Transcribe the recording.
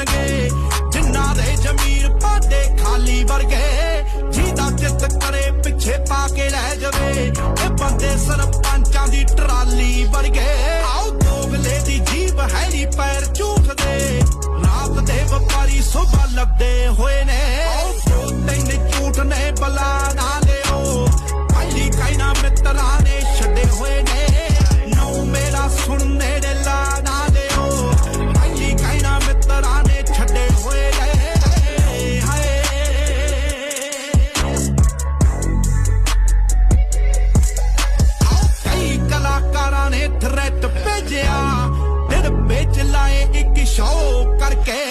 ਸਾਥ ਦੇਣਗੇ ਜਿਨ੍ਹਾਂ ਦੇ ਜ਼ਮੀਰ ਪਾਡੇ ਖਾਲੀ ਵਰਗੇ, ਜਿਹਦਾ ਚਿੱਤ ਕਰੇ ਪਿੱਛੇ ਪਾ ਕੇ ਲੈ ਜਾਵੇ। ਇਹ ਬੰਦੇ ਸਰਪੰਚਾਂ ਦੀ ਟਰਾਲੀ ਵਰਗੇ। ਆਓ ਦੋਗਲੇ ਦੀ ਜੀਬ ਹੈ ਨੀ ਪੈਰ ਝੂਠਦੇ ਥਰੈਟ ਭੇਜਿਆ। ਦਿਲ ਵਿੱਚ ਲਾਏ ਇੱਕ ਸ਼ੋਅ ਕਰਕੇ